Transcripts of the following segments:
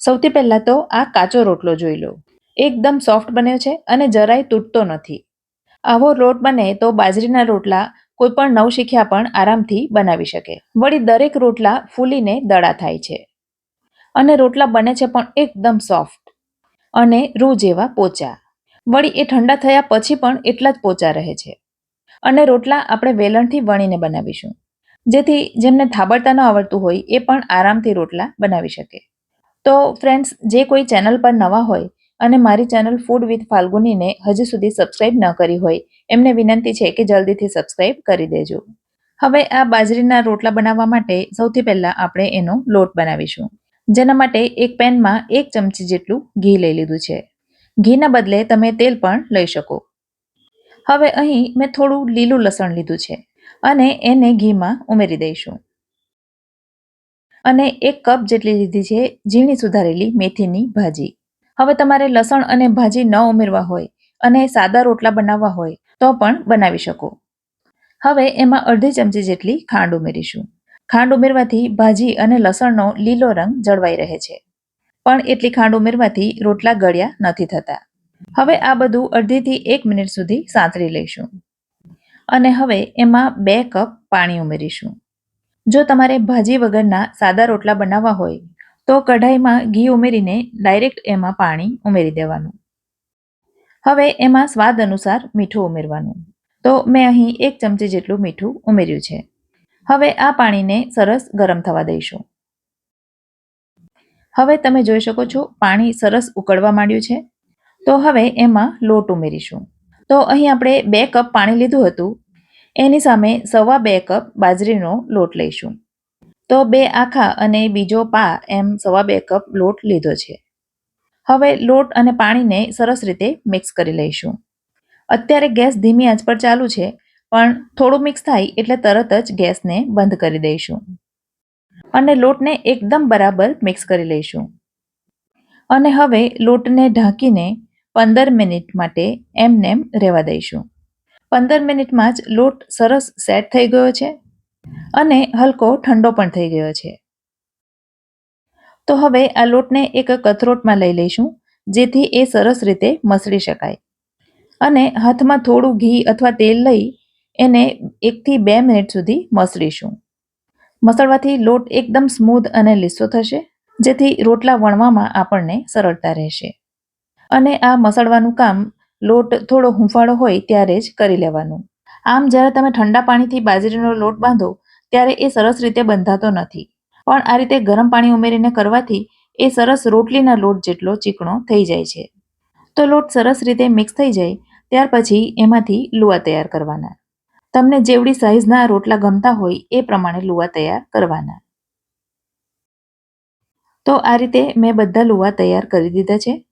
સૌથી પહેલાં તો આ કાચો રોટલો જોઈ લો. એકદમ સોફ્ટ બન્યો છે અને જરાય તૂટતો નથી. આવો લોટ બને તો બાજરીના રોટલા કોઈ પણ નવ શીખ્યા પણ આરામથી બનાવી શકે. વળી દરેક રોટલા ફૂલીને દડા થાય છે. અને રોટલા બને છે પણ એકદમ સોફ્ટ અને રૂ જેવા પોચા. વળી એ ઠંડા થયા પછી પણ એટલા જ પોચા રહે છે. અને રોટલા આપણે વેલણથી વણીને બનાવીશું. જેથી જેમને થાબડતા ન આવડતું હોય એ પણ આરામથી રોટલા બનાવી શકે. તો ફ્રેન્ડ્સ જે કોઈ ચેનલ પર નવા હોય અને મારી ચેનલ ફૂડ વિથ ફાલ્ગુનીને હજી સુધી સબસ્ક્રાઇબ ન કરી હોય, એમને વિનંતી છે કે જલ્દીથી સબસ્ક્રાઇબ કરી દેજો. હવે આ બાજરીના રોટલા બનાવવા માટે સૌથી પહેલાં આપણે એનો લોટ બનાવીશું. જેના માટે એક પેનમાં એક ચમચી જેટલું ઘી લઈ લીધું છે. ઘીના બદલે તમે તેલ પણ લઈ શકો. હવે અહીં મેં થોડું લીલું લસણ લીધું છે અને એને ઘીમાં ઉમેરી દઈશું. અને એક કપ જેટલી લીધી છે, ઝીણી સુધારેલી મેથીની ભાજી. હવે તમારે લસણ અને ભાજી ન ઉમેરવા હોય અને સાદા રોટલા બનાવવા હોય તો પણ બનાવી શકો. હવે એમાં અડધી ચમચી જેટલી ખાંડ ઉમેરીશું. ખાંડ ઉમેરવાથી ભાજી અને લસણનો લીલો રંગ જળવાઈ રહે છે. પણ એટલી ખાંડ ઉમેરવાથી રોટલા ગળ્યા નથી થતા. હવે આ બધું અડધીથી એક મિનિટ સુધી સાંતળી લઈશું. અને હવે એમાં બે કપ પાણી ઉમેરીશું. જો તમારે ભાજી વગરના સાદા રોટલા બનાવવા હોય, તો કઢાઈમાં ઘી ઉમેરીને ડાયરેક્ટ એમાં પાણી ઉમેરી દેવાનું. હવે એમાં સ્વાદ અનુસાર મીઠું ઉમેરવાનું. તો મેં અહીં એક ચમચી જેટલું મીઠું ઉમેર્યું છે. હવે આ પાણીને સરસ ગરમ થવા દઈશું. હવે તમે જોઈ શકો છો પાણી સરસ ઉકળવા માંડ્યું છે. તો હવે એમાં લોટ ઉમેરીશું. તો અહીં આપણે બે કપ પાણી લીધું હતું. એની સામે સવા બે કપ બાજરીનો લોટ લઈશું. તો બે આખા અને બીજો પા એમ સવા બે કપ લોટ લીધો છે. હવે લોટ અને પાણીને સરસ રીતે મિક્સ કરી લઈશું. અત્યારે ગેસ ધીમી આંચ પર ચાલુ છે, પણ થોડું મિક્સ થાય એટલે તરત જ ગેસને બંધ કરી દઈશું. અને લોટને એકદમ બરાબર મિક્સ કરી લઈશું. અને હવે લોટને ઢાંકીને પંદર મિનિટ માટે એમનેમ રહેવા દઈશું. પંદર મિનિટમાં જ લોટ સરસ સેટ થઈ ગયો છે અને હલકો ઠંડો પણ થઈ ગયો છે. તો હવે આ લોટને એક કથરોટમાં લઈ લઈશું, જેથી એ સરસ રીતે મસળી શકાય. અને હાથમાં થોડું ઘી અથવા તેલ લઈ એને એકથી બે મિનિટ સુધી મસળીશું. મસળવાથી લોટ એકદમ સ્મૂધ અને લીસો થશે, જેથી રોટલા વણવામાં આપણને સરળતા રહેશે. અને આ મસળવાનું કામ લોટ થોડો હુંફાળો હોય ત્યારે જ કરી લેવાનું. આમ જ્યારે તમે ઠંડા પાણીથી બાજરીનો લોટ બાંધો, ત્યારે એ સરસ રીતે બંધાતો નથી. પણ આ રીતે ગરમ પાણી ઉમેરીને કરવાથી એ સરસ રોટલીના લોટ જેટલો ચીકણો થઈ જાય છે. તો લોટ સરસ રીતે મિક્સ થઈ જાય, ત્યાર પછી એમાંથી લુવા તૈયાર કરવાના. તમને જેવડી સાઈઝના રોટલા ગમતા હોય એ પ્રમાણે લુવા તૈયાર કરવાના. તો આ રીતે મેં બધા લુવા તૈયાર કરી દીધા છે.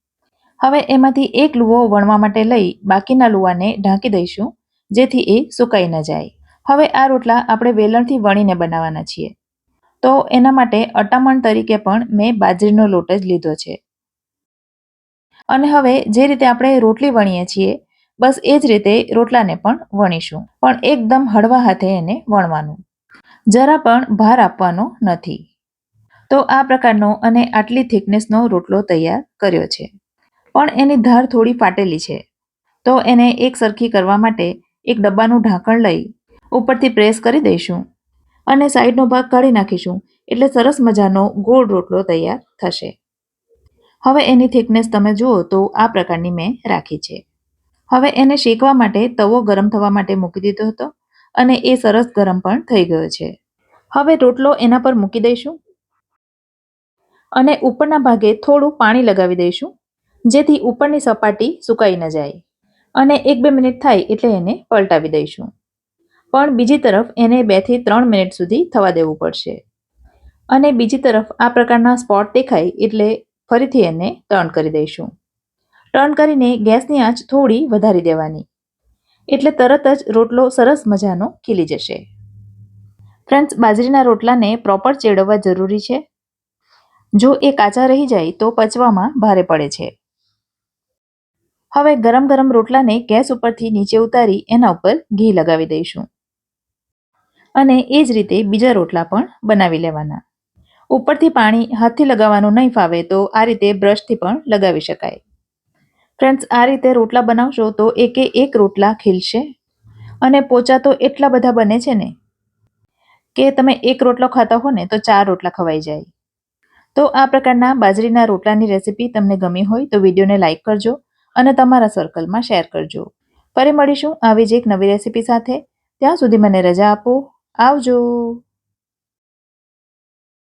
હવે એમાંથી એક લુવો વણવા માટે લઈ બાકીના લુવાને ઢાંકી દઈશું, જેથી એ સુકાઈ ન જાય. હવે આ રોટલા આપણે વેલણથી વણીને બનાવવાના છીએ. તો એના માટે અટામણ તરીકે પણ મેં બાજરીનો લોટ જ લીધો છે. અને હવે જે રીતે આપણે રોટલી વણીએ છીએ, બસ એ જ રીતે રોટલાને પણ વણીશું. પણ એકદમ હળવા હાથે એને વણવાનું. જરા પણ ભાર આપવાનો નથી. તો આ પ્રકારનો અને આટલી થિકનેસનો રોટલો તૈયાર કર્યો છે. પણ એની ધાર થોડી ફાટેલી છે. તો એને એક સરખી કરવા માટે એક ડબ્બાનું ઢાંકણ લઈ ઉપરથી પ્રેસ કરી દઈશું અને સાઈડનો ભાગ કાઢી નાખીશું એટલે સરસ મજાનો ગોળ રોટલો તૈયાર થશે. હવે એની થિકનેસ તમે જુઓ તો આ પ્રકારની મેં રાખી છે. હવે એને શેકવા માટે તવો ગરમ થવા માટે મૂકી દીધો હતો અને એ સરસ ગરમ પણ થઈ ગયો છે. હવે રોટલો એના પર મૂકી દઈશું અને ઉપરના ભાગે થોડું પાણી લગાવી દઈશું જેથી ઉપરની સપાટી સુકાઈ ન જાય. અને એક બે મિનિટ થાય એટલે એને પલટાવી દઈશું. પણ બીજી તરફ એને બેથી ત્રણ મિનિટ સુધી થવા દેવું પડશે. અને બીજી તરફ આ પ્રકારના સ્પોટ દેખાય એટલે ફરીથી એને ટર્ન કરી દઈશું. ટર્ન કરીને ગેસની આંચ થોડી વધારી દેવાની. એટલે તરત જ રોટલો સરસ મજાનો ખીલી જશે. ફ્રેન્ડ્સ, બાજરીના રોટલાને પ્રોપર ચેડવવા જરૂરી છે. જો એ કાચા રહી જાય તો પચવામાં ભારે પડે છે. હવે ગરમ ગરમ રોટલાને ગેસ ઉપરથી નીચે ઉતારી એના ઉપર ઘી લગાવી દઈશું. અને એ જ રીતે બીજા રોટલા પણ બનાવી લેવાના. ઉપરથી પાણી હાથથી લગાવવાનું નહીં ફાવે તો આ રીતે બ્રશથી પણ લગાવી શકાય. ફ્રેન્ડ્સ, આ રીતે રોટલા બનાવશો તો એકે એક રોટલા ખીલશે. અને પોચા તો એટલા બધા બને છે ને કે તમે એક રોટલો ખાતા હો ને તો ચાર રોટલા ખવાઈ જાય. તો આ પ્રકારના બાજરીના રોટલાની રેસીપી તમને ગમી હોય તો વિડીયોને લાઇક કરજો. અને તમારા સર્કલમાં શેર કરજો. ફરી મળીશું આવી જ એક નવી રેસીપી સાથે. ત્યાં સુધી મને રજા આપો. આવજો.